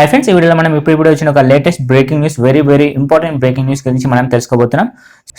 Hi friends ఈ వీడియోలో మనం ఇప్పుడు ఇప్పుడు వచ్చిన ఒక latest breaking news very very important breaking news గురించి మనం తెలుసుకోబోతున్నాం.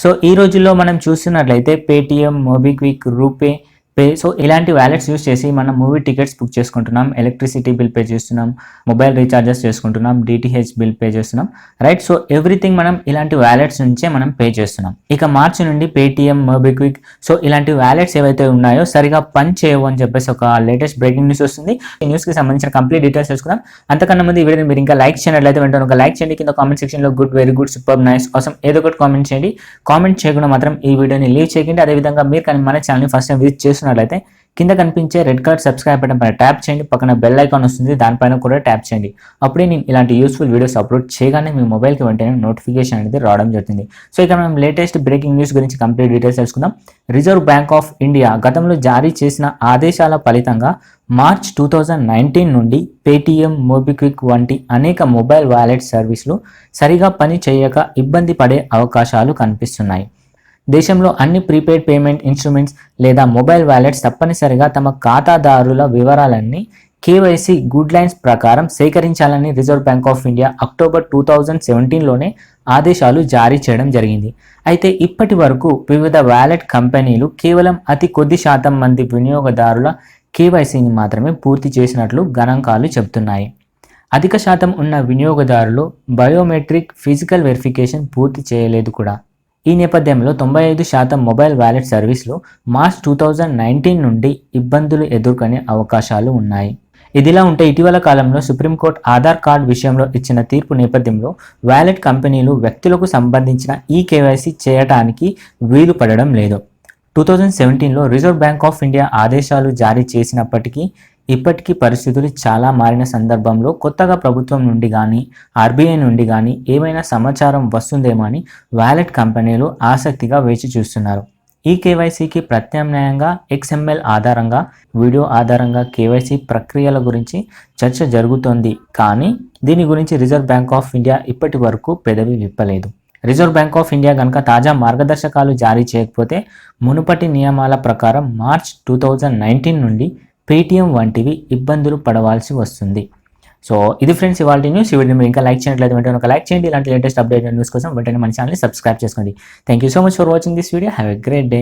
సో ఈ రోజుల్లో మనం చూస్తున్నట్లయితే Paytm MobiKwik RuPay pay so ఇలాంటి వ్యాలెట్స్ యూస్ చేసి మనం మూవీ టికెట్స్ బుక్ చేసుకుంటున్నాం ఎలక్ట్రిసిటీ బిల్ పే చేస్తున్నాం మొబైల్ రీఛార్జెస్ చేసుకుంటున్నాం డిటిహెచ్ బిల్ పే చేస్తున్నాం రైట్ సో ఎవ్రీథింగ్ మనం ఇలాంటి వ్యాలెట్స్ నుంచే మనం పే చేస్తున్నాం. ఇక మార్చి నుండి పేటిఎం మోబిక్విక్ సో ఇలాంటి వ్యాలెట్స్ ఏవైతే ఉన్నాయో సరిగా పని చేయవు అని చెప్పేసి ఒక లేటెస్ట్ బ్రేకింగ్ న్యూస్ వస్తుంది. ఈ న్యూస్కి సంబంధించిన కంప్లీట్ డీటెయిల్స్ తెలుసుకుందాం. అంతకన్నా ముందు ఈ వీడియోని మీరు ఇంకా లైక్ చేయనట్లయితే వెంటనే ఒక లైక్ చేయండి. కింద కామెంట్ సెక్షన్లో good very good super nice కోసం ఏదో ఒకటి కామెంట్ చేయండి. కామెంట్ చేయకుండా మాత్రం ఈ వీడియోని లీవ్ చేయకండి. అదేవిధంగా మీరు కానీ మన ఛానల్ని ఫస్ట్ టైం విజిట్ చూస్తున్నట్లయితే కింద కనిపించే రెడ్ కలర్ సబ్స్క్రైబ్ బటన్ పైన ట్యాప్ చేయండి. పక్కన బెల్ ఐకాన్ వస్తుంది. దానిపైన కూడా ట్యాప్ చేయండి. అప్పుడే నేను ఇలాంటి యూస్ఫుల్ వీడియోస్ అప్లోడ్ చేయగానే మీ మొబైల్కి వెంటనే నోటిఫికేషన్ అనేది రావడం జరుగుతుంది. సో ఇక్కడ మనం లేటెస్ట్ బ్రేకింగ్ న్యూస్ గురించి కంప్లీట్ డీటెయిల్స్ తెలుసుకుందాం. రిజర్వ్ బ్యాంక్ ఆఫ్ ఇండియా గతంలో జారీ చేసిన ఆదేశాల ఫలితంగా మార్చ్ టూ థౌజండ్ నైన్టీన్ నుండి పేటీఎం మోబిక్విక్ వంటి అనేక మొబైల్ వాలెట్ సర్వీసులు సరిగా పని చేయక ఇబ్బంది పడే అవకాశాలు కనిపిస్తున్నాయి. దేశంలో అన్ని ప్రీపెయిడ్ పేమెంట్ ఇన్స్ట్రుమెంట్స్ లేదా మొబైల్ వ్యాలెట్స్ తప్పనిసరిగా తమ ఖాతాదారుల వివరాలన్నీ కేవైసీ గుడ్ లైన్స్ ప్రకారం సేకరించాలని Reserve Bank of India October two thousand సెవెంటీన్లోనే ఆదేశాలు జారీ చేయడం జరిగింది. అయితే ఇప్పటి వరకు వివిధ వ్యాలెట్ కంపెనీలు కేవలం అతి కొద్ది శాతం మంది వినియోగదారుల కేవైసీని మాత్రమే పూర్తి చేసినట్లు గణాంకాలు చెబుతున్నాయి. అధిక శాతం ఉన్న వినియోగదారులు బయోమెట్రిక్ ఫిజికల్ వెరిఫికేషన్ పూర్తి చేయలేదు కూడా. ఈ నేపథ్యంలో తొంభై ఐదు శాతం మొబైల్ వ్యాలెట్ సర్వీస్లు మార్చ్ టూ థౌజండ్ నైన్టీన్ నుండి ఇబ్బందులు ఎదుర్కొనే అవకాశాలు ఉన్నాయి. ఇదిలా ఉంటే ఇటీవల కాలంలో సుప్రీంకోర్టు ఆధార్ కార్డు విషయంలో ఇచ్చిన తీర్పు నేపథ్యంలో వ్యాలెట్ కంపెనీలు వ్యక్తులకు సంబంధించిన ఈ కేవైసీ చేయటానికి వీలు పడడం లేదు. టూ థౌజండ్ సెవెంటీన్లో రిజర్వ్ బ్యాంక్ ఆఫ్ ఇండియా ఆదేశాలు జారీ చేసినప్పటికీ ఇప్పటికీ పరిస్థితులు చాలా మారిన సందర్భంలో కొత్తగా ప్రభుత్వం నుండి కానీ ఆర్బీఐ నుండి కానీ ఏమైనా సమాచారం వస్తుందేమో అని వ్యాలెట్ కంపెనీలు ఆసక్తిగా వేచి చూస్తున్నారు. ఈ కేవైసీకి ప్రత్యామ్నాయంగా ఎక్స్ఎంఎల్ ఆధారంగా వీడియో ఆధారంగా కేవైసీ ప్రక్రియల గురించి చర్చ జరుగుతోంది. కానీ దీని గురించి రిజర్వ్ బ్యాంక్ ఆఫ్ ఇండియా ఇప్పటి వరకు పెదవి విప్పలేదు. రిజర్వ్ బ్యాంక్ ఆఫ్ ఇండియా కనుక తాజా మార్గదర్శకాలు జారీ చేయకపోతే మునుపటి నియమాల ప్రకారం మార్చ్ టూ థౌజండ్ నైన్టీన్ నుండి పేటిఎం వంటివి ఇబ్బందులు పడవలసి వస్తుంది. సో ఇది ఫ్రెండ్స్ ఇవాళ న్యూస్ ఈ వీడియో మీరు ఇంకా లైక్ చేయట్లేదు వెంటనే ఒక లైక్ చేయండి. ఇలాంటి లేటెస్ట్ అప్డేట్ న్యూస్ కోసం వెంటనే మన ఛానల్ని సబ్స్క్రైబ్ చేసుకోండి. Thank you so much for watching this video have a great day